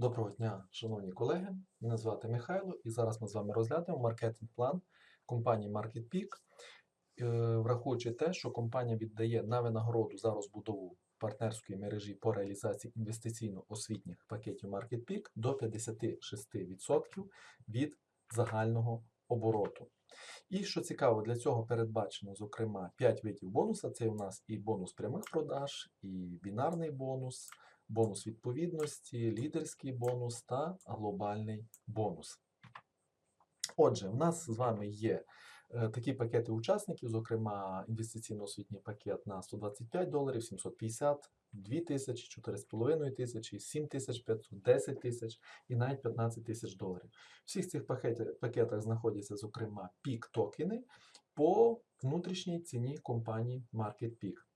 Доброго дня, шановні колеги. Мене звати Михайло, і зараз ми з вами розглянемо маркетинг-план компанії MarketPeak. Е, Враховуючи те, що компанія віддає на винагороду за розбудову партнерської мережі по реалізації інвестиційно-освітніх пакетів MarketPeak до 56% від загального обороту. І що цікаво, для цього передбачено, зокрема, 5 видів бонуса. Це у нас і бонус прямих продаж, і бінарний бонус, бонус відповідності, лідерський бонус та глобальний бонус. Отже, в нас з вами є е, такі пакети учасників, зокрема, інвестиційно-освітній пакет на 125 доларів, 750, 2 тисячі, 4,5 тисячі, 7 тисяч 500, 10 тисяч і навіть 15 тисяч доларів. В всіх цих пакетах знаходяться, зокрема, пік-токени по внутрішній ціні компанії MarketPeak.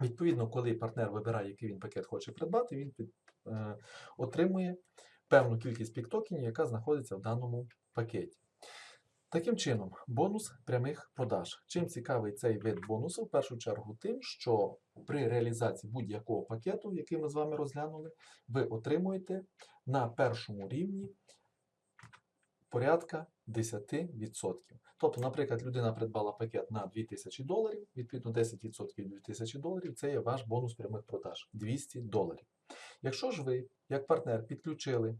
Відповідно, коли партнер вибирає, який він пакет хоче придбати, він під, е, отримує певну кількість пік-токенів, яка знаходиться в даному пакеті. Таким чином, бонус прямих продаж. Чим цікавий цей вид бонусу? В першу чергу тим, що при реалізації будь-якого пакету, який ми з вами розглянули, ви отримуєте на першому рівні порядка 10%. Тобто, наприклад, людина придбала пакет на 2000 доларів, відповідно 10% 2000 доларів це є ваш бонус прямих продаж 200 доларів. Якщо ж ви, як партнер, підключили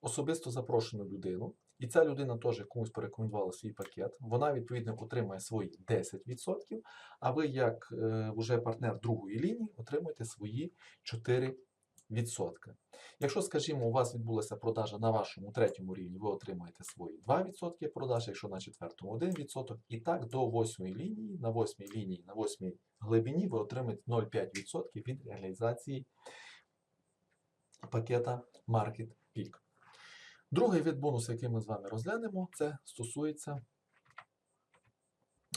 особисто запрошену людину, і ця людина теж комусь порекомендувала свій пакет, вона відповідно отримає свої 10%, а ви, як е, вже партнер другої лінії, отримуєте свої 4%. Якщо, скажімо, у вас відбулася продажа на вашому третьому рівні, ви отримаєте свої 2% продаж, якщо на четвертому 1%, і так до восьмої лінії, на восьмій лінії, на восьмій глибині ви отримаєте 0,5% від реалізації пакета Market Peak. Другий вид бонусу, який ми з вами розглянемо, це стосується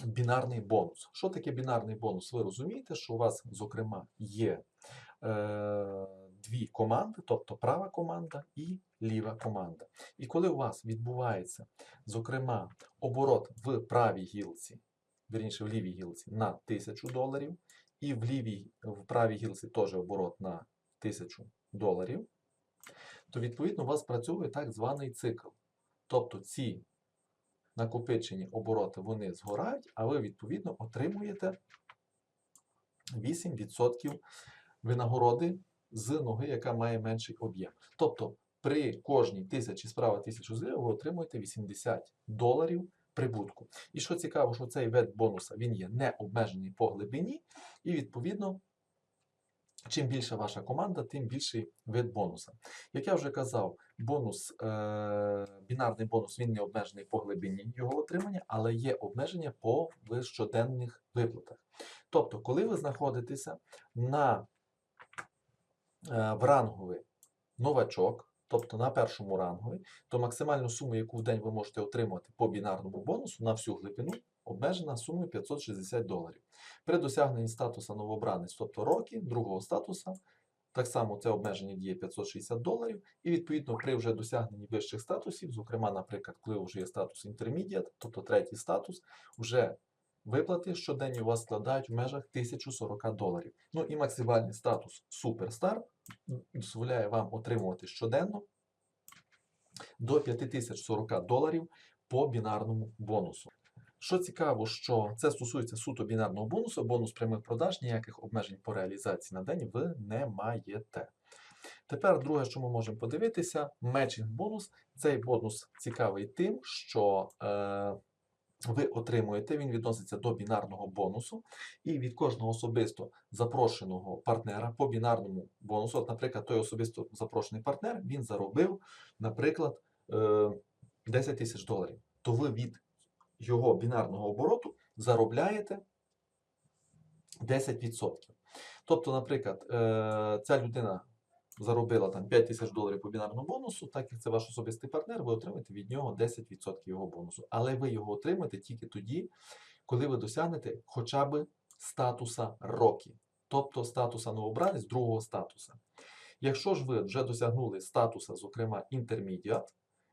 бінарний бонус. Що таке бінарний бонус? Ви розумієте, що у вас, зокрема, є е, дві команди, тобто права команда і ліва команда. І коли у вас відбувається, зокрема, оборот в правій гілці, вірніше в лівій гілці на 1000 доларів, і в лівій, в правій гілці теж оборот на 1000 доларів, то відповідно у вас працює так званий цикл. Тобто ці накопичені обороти вони згорають, а ви відповідно отримуєте 8% винагороди з ноги, яка має менший об'єм. Тобто при кожній тисячі справа тисячу зліва ви отримуєте 80 доларів прибутку. І що цікаво, що цей вид бонуса він є не обмежений по глибині, і відповідно. Чим більша ваша команда, тим більший вид бонуса. Як я вже казав, бонус, е, бінарний бонус він не обмежений по глибині його отримання, але є обмеження по щоденних виплатах. Тобто, коли ви знаходитеся на, в ранговий новачок, тобто на першому рангові, то максимальну суму, яку в день ви можете отримати по бінарному бонусу на всю глибину, обмежена сумою 560 доларів. При досягненні статуса новобранець, тобто роки, другого статуса, так само це обмеження діє 560 доларів, і відповідно при вже досягненні вищих статусів, зокрема, наприклад, коли вже є статус Intermediate, тобто третій статус, вже виплати щоденні у вас складають в межах 1040 доларів. Ну і максимальний статус Superstar дозволяє вам отримувати щоденно до 5040 доларів по бінарному бонусу. Що цікаво, що це стосується суто бінарного бонусу, бонус прямих продаж, ніяких обмежень по реалізації на день ви не маєте. Тепер друге, що ми можемо подивитися, мечінг бонус. Цей бонус цікавий тим, що е, ви отримуєте, він відноситься до бінарного бонусу, і від кожного особисто запрошеного партнера по бінарному бонусу, от, наприклад, той особисто запрошений партнер, він заробив, наприклад, е, 10 тисяч доларів. То ви від його бінарного обороту заробляєте 10%. Тобто, наприклад, е, ця людина заробила там 5 тисяч доларів по бінарному бонусу, так як це ваш особистий партнер, ви отримаєте від нього 10% його бонусу. Але ви його отримаєте тільки тоді, коли ви досягнете хоча б статуса роки, тобто статуса новобранець другого статуса. Якщо ж ви вже досягнули статуса, зокрема, Intermediate,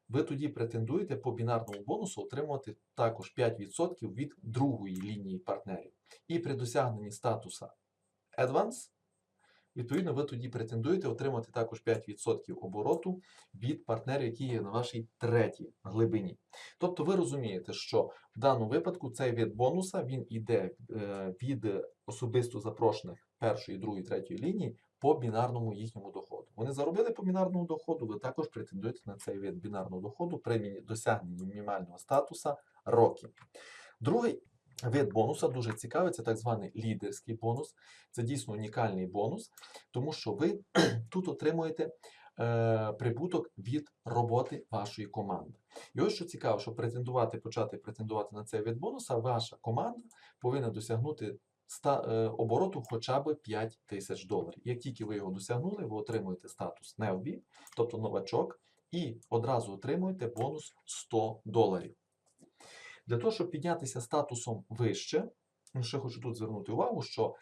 ви тоді претендуєте по бінарному бонусу отримувати також 5% від другої лінії партнерів. І при досягненні статуса Advance, відповідно, ви тоді претендуєте отримати також 5% обороту від партнерів, які є на вашій третій глибині. Тобто ви розумієте, що в даному випадку цей вид бонуса він іде е, від особисто запрошених першої, другої, третьої лінії по бінарному їхньому доходу. Вони заробили по бінарному доходу, ви також претендуєте на цей вид бінарного доходу при досягненні мінімального статуса роки. Другий вид бонуса дуже цікавий, це так званий лідерський бонус. Це дійсно унікальний бонус, тому що ви тут отримуєте е, прибуток від роботи вашої команди. І ось що цікаво, щоб претендувати, почати претендувати на цей вид бонуса, ваша команда повинна досягнути е, обороту хоча б 5 тисяч доларів. Як тільки ви його досягнули, ви отримуєте статус Невбі, тобто новачок, і одразу отримуєте бонус 100 доларів. Для того, щоб піднятися статусом вище, ну, ще хочу тут звернути увагу, що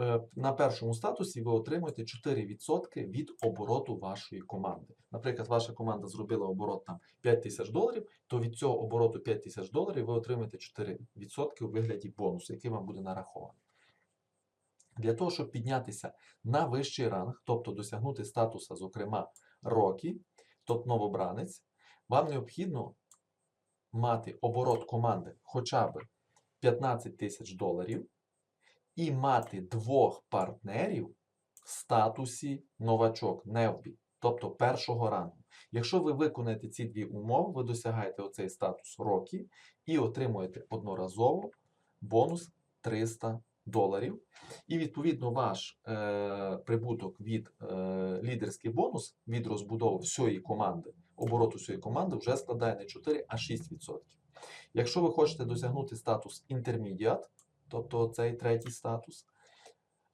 е, на першому статусі ви отримуєте 4% від обороту вашої команди. Наприклад, ваша команда зробила оборот там 5 тисяч доларів, то від цього обороту 5 тисяч доларів ви отримаєте 4% у вигляді бонусу, який вам буде нарахований. Для того, щоб піднятися на вищий ранг, тобто досягнути статуса, зокрема, рокі, тобто новобранець, вам необхідно мати оборот команди хоча б 15 тисяч доларів і мати двох партнерів в статусі новачок, невбі, тобто першого рангу. Якщо ви виконаєте ці дві умови, ви досягаєте оцей статус рокі і отримуєте одноразово бонус 300 доларів. І відповідно ваш е, прибуток від е, лідерський бонус від розбудови всієї команди, обороту всієї команди вже складає не 4, а 6%. Якщо ви хочете досягнути статус інтермедіат, тобто цей третій статус,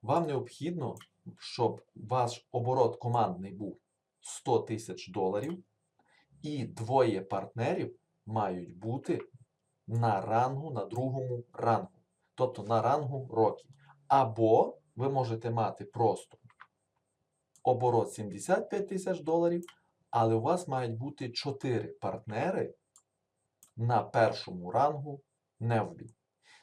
вам необхідно, щоб ваш оборот командний був 100 тисяч доларів, і двоє партнерів мають бути на рангу, на другому рангу, тобто на рангу рокі. Або ви можете мати просто оборот 75 тисяч доларів, але у вас мають бути 4 партнери на першому рангу невбі.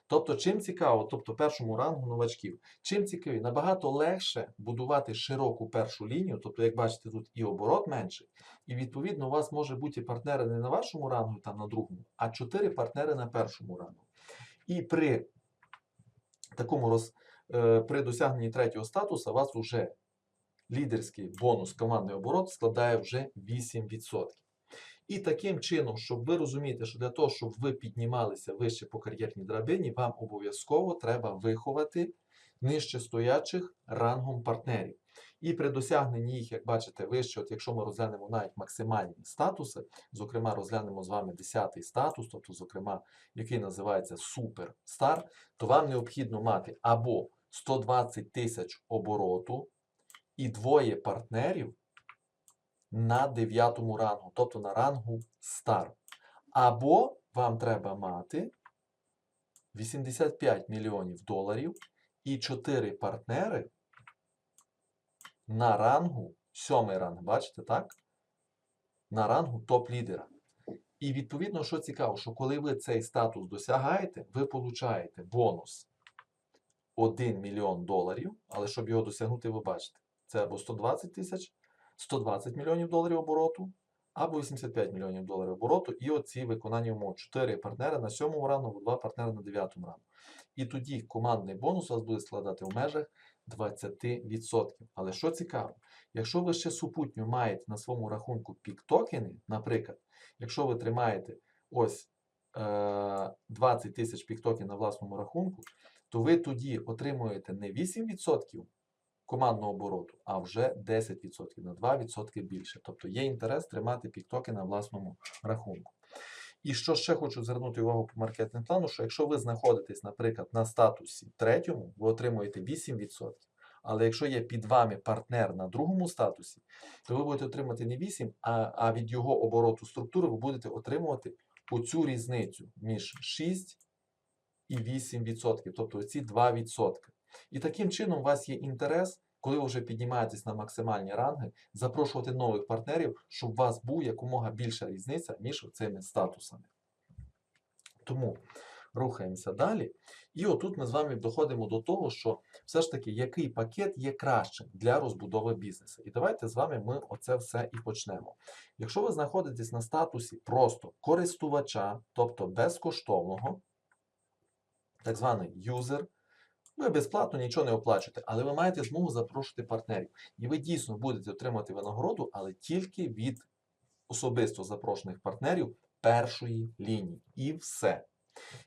Тобто, чим цікаво, тобто першому рангу новачків, чим цікаві, набагато легше будувати широку першу лінію, тобто, як бачите, тут і оборот менший, і відповідно у вас може бути партнери не на вашому рангу, там на другому, а 4 партнери на першому рангу. І при такому роз, е, при досягненні третього статусу у вас вже лідерський бонус командний оборот складає вже 8%. І таким чином, щоб ви розумієте, що для того, щоб ви піднімалися вище по кар'єрній драбині, вам обов'язково треба виховати нижче стоячих рангом партнерів. І при досягненні їх, як бачите, вище, от якщо ми розглянемо навіть максимальні статуси, зокрема, розглянемо з вами 10 статус, тобто, зокрема, який називається Суперстар, то вам необхідно мати або 120 тисяч обороту і двоє партнерів на 9 рангу, тобто на рангу Стар. Або вам треба мати 85 мільйонів доларів і 4 партнери на рангу, сьомий ранг, бачите, так? На рангу топ-лідера. І відповідно, що цікаво, що коли ви цей статус досягаєте, ви получаєте бонус 1 мільйон доларів, але щоб його досягнути, ви бачите, це або 120 тисяч, 120 мільйонів доларів обороту, або 85 мільйонів доларів обороту, і оці виконання умов. 4 партнери на 7 рангу, або 2 партнери на 9 рангу. І тоді командний бонус у вас буде складати в межах 20%. Але що цікаво, якщо ви ще супутньо маєте на своєму рахунку пік-токени, наприклад, якщо ви тримаєте ось е, 20 тисяч пік-токенів на власному рахунку, то ви тоді отримуєте не 8% командного обороту, а вже 10%, на 2% більше. Тобто є інтерес тримати пік-токи на власному рахунку. І що ще хочу звернути увагу по маркетинг плану, що якщо ви знаходитесь, наприклад, на статусі третьому, ви отримуєте 8%. Але якщо є під вами партнер на другому статусі, то ви будете отримати не 8, а, а від його обороту структури ви будете отримувати оцю різницю між 6 і 8%, тобто оці 2%. І таким чином у вас є інтерес, коли ви вже піднімаєтесь на максимальні ранги, запрошувати нових партнерів, щоб у вас була якомога більша різниця між цими статусами. Тому Рухаємося далі. І отут ми з вами доходимо до того, що все ж таки, який пакет є кращим для розбудови бізнесу. І давайте з вами ми оце все і почнемо. Якщо ви знаходитесь на статусі просто користувача, тобто безкоштовного, так званий юзер, ви безплатно нічого не оплачуєте, але ви маєте змогу запрошувати партнерів. І ви дійсно будете отримати винагороду, але тільки від особисто запрошених партнерів першої лінії. І все.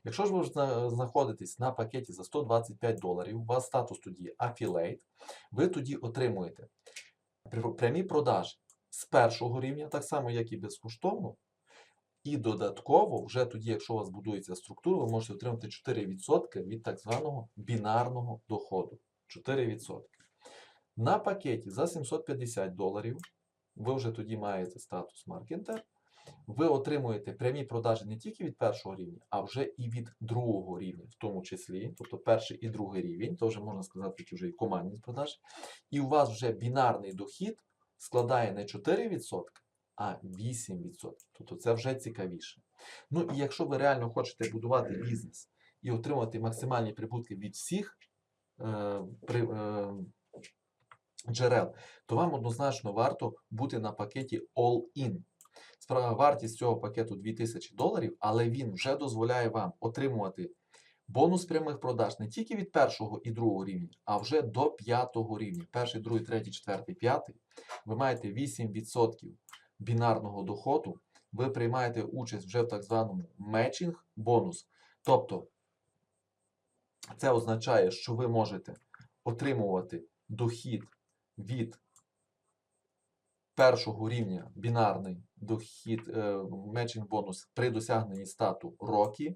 Якщо ж ви знаходитесь на пакеті за 125 доларів, у вас статус тоді Affiliate, ви тоді отримуєте прямі продажі з першого рівня, так само, як і безкоштовно. І додатково, вже тоді, якщо у вас будується структура, ви можете отримати 4% від так званого бінарного доходу. 4%. На пакеті за 750 доларів ви вже тоді маєте статус маркетер. Ви отримуєте прямі продажі не тільки від першого рівня, а вже і від другого рівня, в тому числі, тобто перший і другий рівень, то вже можна сказати, такі вже і командні продажі. І у вас вже бінарний дохід складає не 4%, а 8%. Тобто це вже цікавіше. Ну і якщо ви реально хочете будувати бізнес і отримати максимальні прибутки від всіх е, при, е, джерел, то вам однозначно варто бути на пакеті All-In. Справа вартість цього пакету 2000 доларів, але він вже дозволяє вам отримувати бонус прямих продаж не тільки від першого і другого рівня, а вже до п'ятого рівня. Перший, другий, третій, четвертий, п'ятий. Ви маєте 8% бінарного доходу. Ви приймаєте участь вже в так званому матчинг бонус. Тобто це означає, що ви можете отримувати дохід від першого рівня бінарний дохід матчинг бонус при досягненні стату роки,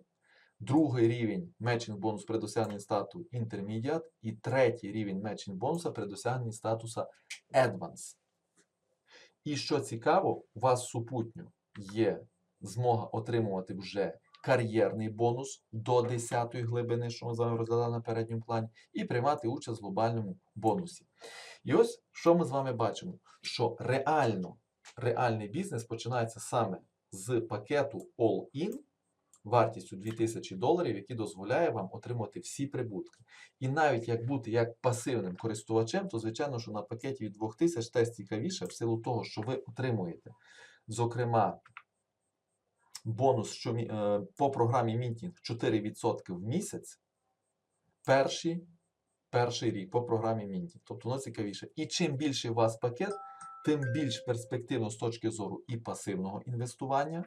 другий рівень матчинг бонус при досягненні стату Intermediate і третій рівень матчинг бонуса при досягненні статуса Advance. І що цікаво, у вас супутньо є змога отримувати вже кар'єрний бонус до 10 глибини, що ми з вами розглядали на передньому плані, і приймати участь в глобальному бонусі. І ось що ми з вами бачимо, що реально реальний бізнес починається саме з пакету All-In вартістю 2000 доларів, який дозволяє вам отримати всі прибутки. І навіть як бути як пасивним користувачем, то звичайно, що на пакеті від 2000 теж цікавіше в силу того, що ви отримуєте, зокрема, бонус що, е, по програмі Мінтінг 4% в місяць. Перші перший рік по програмі Мінті. Тобто воно цікавіше. І чим більший у вас пакет, тим більш перспективно з точки зору і пасивного інвестування.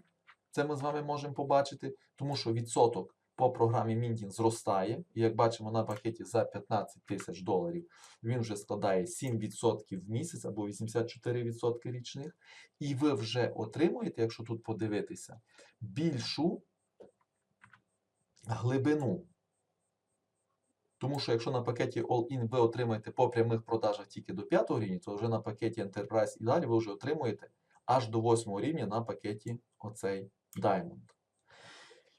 Це ми з вами можемо побачити, тому що відсоток по програмі Мінтінг зростає. І як бачимо на пакеті за 15 тисяч доларів, він вже складає 7% в місяць або 84% річних. І ви вже отримуєте, якщо тут подивитися, більшу глибину тому що якщо на пакеті All-In ви отримаєте по прямих продажах тільки до 5 рівня, то вже на пакеті Enterprise і далі ви вже отримуєте аж до 8 рівня на пакеті оцей Diamond.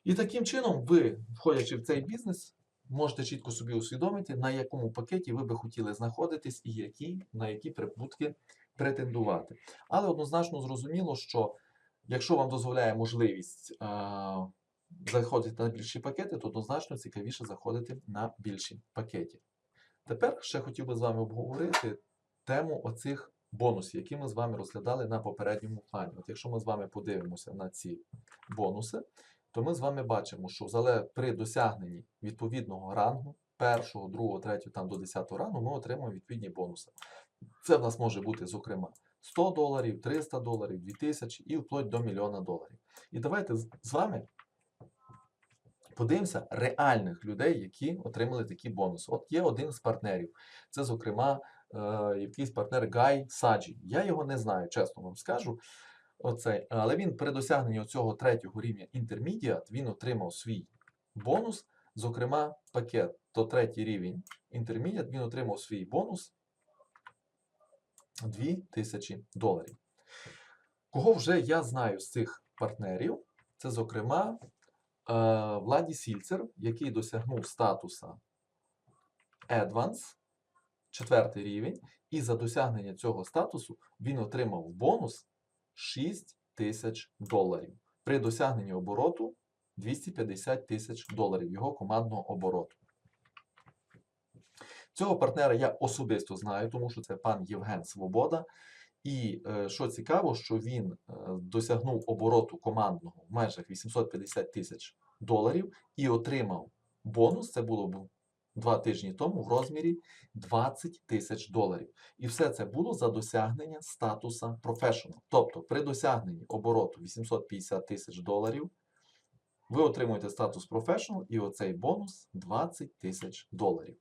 І таким чином, ви, входячи в цей бізнес, можете чітко собі усвідомити, на якому пакеті ви би хотіли знаходитись і які, на які прибутки претендувати. Але однозначно зрозуміло, що якщо вам дозволяє можливість. А, заходити на більші пакети, то однозначно цікавіше заходити на більші пакети. Тепер ще хотів би з вами обговорити тему оцих бонусів, які ми з вами розглядали на попередньому плані. От якщо ми з вами подивимося на ці бонуси, то ми з вами бачимо, що при досягненні відповідного рангу, першого, другого, третього, там до 10 рангу, ми отримуємо відповідні бонуси. Це в нас може бути, зокрема, 100 доларів, 300 доларів, 2000 і вплоть до мільйона доларів. І давайте з вами подивимося реальних людей, які отримали такі бонуси. От є один з партнерів. Це, зокрема, якийсь партнер Гай Саджі. Я його не знаю, чесно вам скажу. Оцей. Але він при досягненні цього третього рівня Intermediate, він отримав свій бонус. Зокрема, пакет то третій рівень Intermediate, він отримав свій бонус 2000 доларів. Кого вже я знаю з цих партнерів, це, зокрема, е, Владі Сільцер, який досягнув статуса Advance, четвертий рівень, і за досягнення цього статусу він отримав бонус 6 тисяч доларів при досягненні обороту 250 тисяч доларів його командного обороту. Цього партнера я особисто знаю, тому що це пан Євген Свобода. І е, що цікаво, що він е, досягнув обороту командного в межах 850 тисяч доларів і отримав бонус. Це було б два тижні тому в розмірі 20 тисяч доларів. І все це було за досягнення статуса Professional. Тобто при досягненні обороту 850 тисяч доларів ви отримуєте статус Professional і оцей бонус 20 тисяч доларів.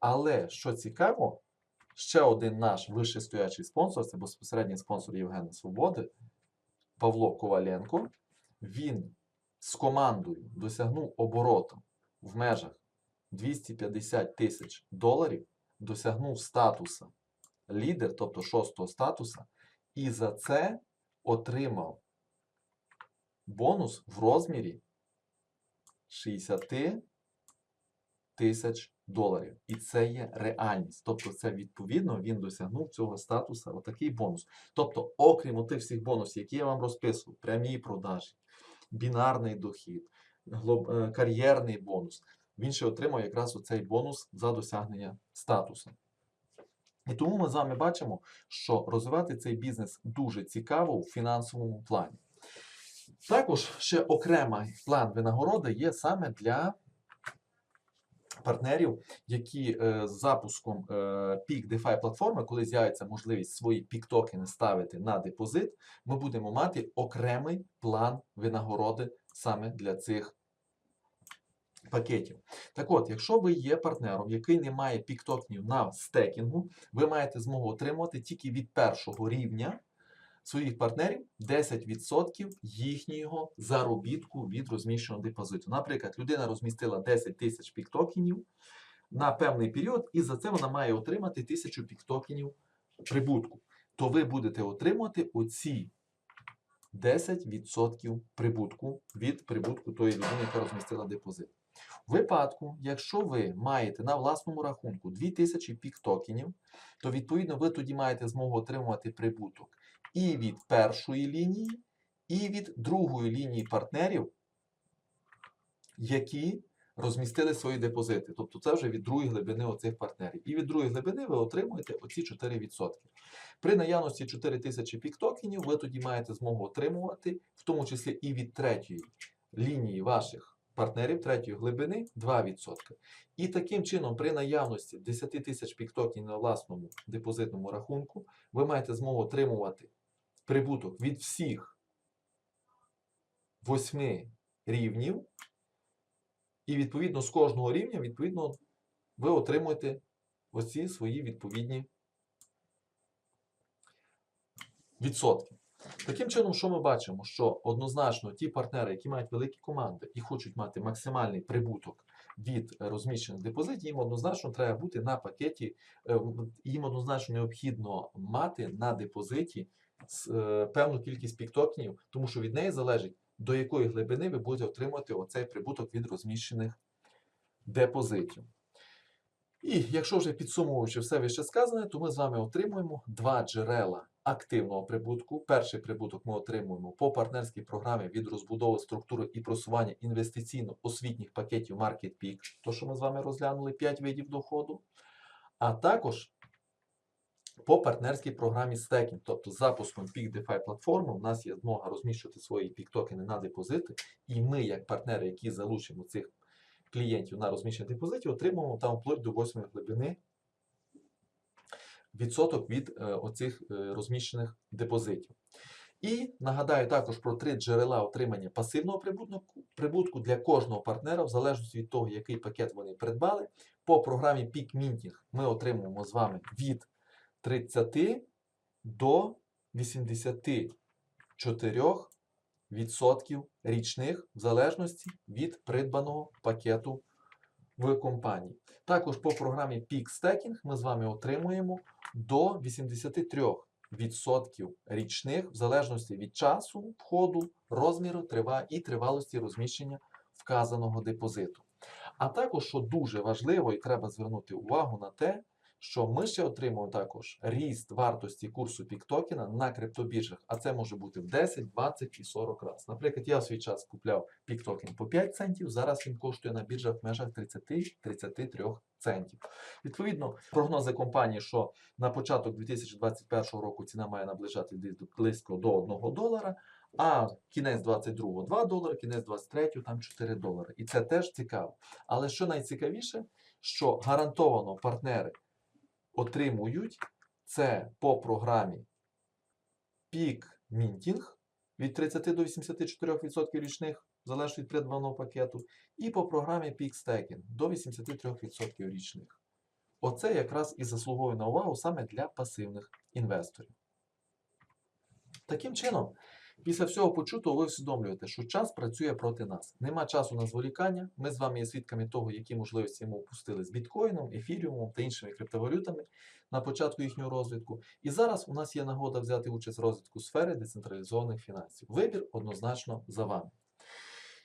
Але що цікаво, ще один наш вищестоячий спонсор, це безпосередній спонсор Євгена Свободи, Павло Коваленко. Він з командою досягнув обороту в межах 250 тисяч доларів, досягнув статуса лідер, тобто шостого статуса, і за це отримав бонус в розмірі 60 тисяч доларів. І це є реальність. Тобто, це відповідно він досягнув цього статуса, отакий бонус. Тобто, окрім тих всіх бонусів, які я вам розписував, прямі продажі, бінарний дохід, е, кар'єрний бонус, він ще отримав якраз оцей бонус за досягнення статусу. І тому ми з вами бачимо, що розвивати цей бізнес дуже цікаво в фінансовому плані. Також ще окремий план винагороди є саме для партнерів, які е, з запуском е, Peak DeFi платформи, коли з'явиться можливість свої пік-токени ставити на депозит, ми будемо мати окремий план винагороди саме для цих пакетів. Так от, якщо ви є партнером, який не має пік-токенів на стекінгу, ви маєте змогу отримувати тільки від першого рівня своїх партнерів 10% їхнього заробітку від розміщеного депозиту. Наприклад, людина розмістила 10 тисяч піктокенів на певний період, і за це вона має отримати 1000 піктокенів прибутку. То ви будете отримувати оці 10% прибутку від прибутку тої людини, яка розмістила депозит. У випадку, якщо ви маєте на власному рахунку 2000 піктокенів, то відповідно ви тоді маєте змогу отримувати прибуток і від першої лінії, і від другої лінії партнерів, які розмістили свої депозити. Тобто це вже від другої глибини оцих партнерів. І від другої глибини ви отримуєте оці 4%. При наявності 4000 піктокенів ви тоді маєте змогу отримувати, в тому числі і від третьої лінії ваших партнерів третьої глибини 2%. І таким чином, при наявності 10 тисяч піктокенів на власному депозитному рахунку, ви маєте змогу отримувати прибуток від всіх восьми рівнів. І відповідно з кожного рівня, відповідно, ви отримуєте оці свої відповідні відсотки. Таким чином, що ми бачимо, що однозначно ті партнери, які мають великі команди і хочуть мати максимальний прибуток від розміщених депозитів, їм однозначно треба бути на пакеті, е, їм однозначно необхідно мати на депозиті е, певну кількість піктокенів, тому що від неї залежить, до якої глибини ви будете отримувати оцей прибуток від розміщених депозитів. І якщо вже підсумовуючи все вище сказане, то ми з вами отримуємо два джерела активного прибутку. Перший прибуток ми отримуємо по партнерській програмі від розбудови структури і просування інвестиційно-освітніх пакетів Market Peak, то що ми з вами розглянули 5 видів доходу. А також по партнерській програмі стекінг, тобто запуском Peak DeFi платформи, у нас є змога розміщувати свої пік-токени на депозити, і ми, як партнери, які залучимо цих клієнтів на розміщення депозитів, отримуємо там вплоть до 8 глибини відсоток від е, оцих е, розміщених депозитів. І нагадаю також про три джерела отримання пасивного прибутку, для кожного партнера, в залежності від того, який пакет вони придбали. По програмі Peak Minting ми отримуємо з вами від 30 до 84% річних, в залежності від придбаного пакету в компанії. Також по програмі Peak Stacking ми з вами отримуємо до 83% річних, в залежності від часу входу, розміру трива і тривалості розміщення вказаного депозиту. А також, що дуже важливо, і треба звернути увагу на те, що ми ще отримуємо також ріст вартості курсу пік-токена на криптобіржах, а це може бути в 10, 20 і 40 разів. Наприклад, я в свій час купляв пік-токен по 5 центів, зараз він коштує на біржах в межах 30-33 центів. Відповідно, прогнози компанії, що на початок 2021 року ціна має наближати близько до 1 долара, а кінець 22-го 2 долари, кінець 23-го там 4 долари. І це теж цікаво. Але що найцікавіше, що гарантовано партнери отримують це по програмі Peak Minting від 30 до 84% річних, залежить від придбаного пакету, і по програмі Peak Staking до 83% річних. Оце якраз і заслуговує на увагу саме для пасивних інвесторів. Таким чином, після всього почутого ви усвідомлюєте, що час працює проти нас. Нема часу на зволікання. Ми з вами є свідками того, які можливості ми впустили з біткоїном, ефіріумом та іншими криптовалютами на початку їхнього розвитку. І зараз у нас є нагода взяти участь в розвитку сфери децентралізованих фінансів. Вибір однозначно за вами.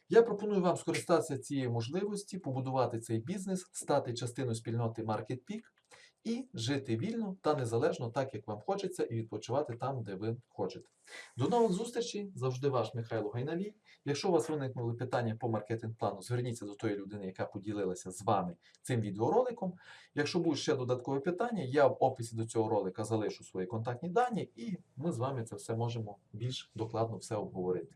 Я пропоную вам скористатися цією можливості, побудувати цей бізнес, стати частиною спільноти MarketPeak і жити вільно та незалежно так, як вам хочеться, і відпочивати там, де ви хочете. До нових зустрічей! Завжди ваш Михайло Гайналій. Якщо у вас виникнули питання по маркетинг-плану, зверніться до тої людини, яка поділилася з вами цим відеороликом. Якщо будуть ще додаткові питання, я в описі до цього ролика залишу свої контактні дані, і ми з вами це все можемо більш докладно все обговорити.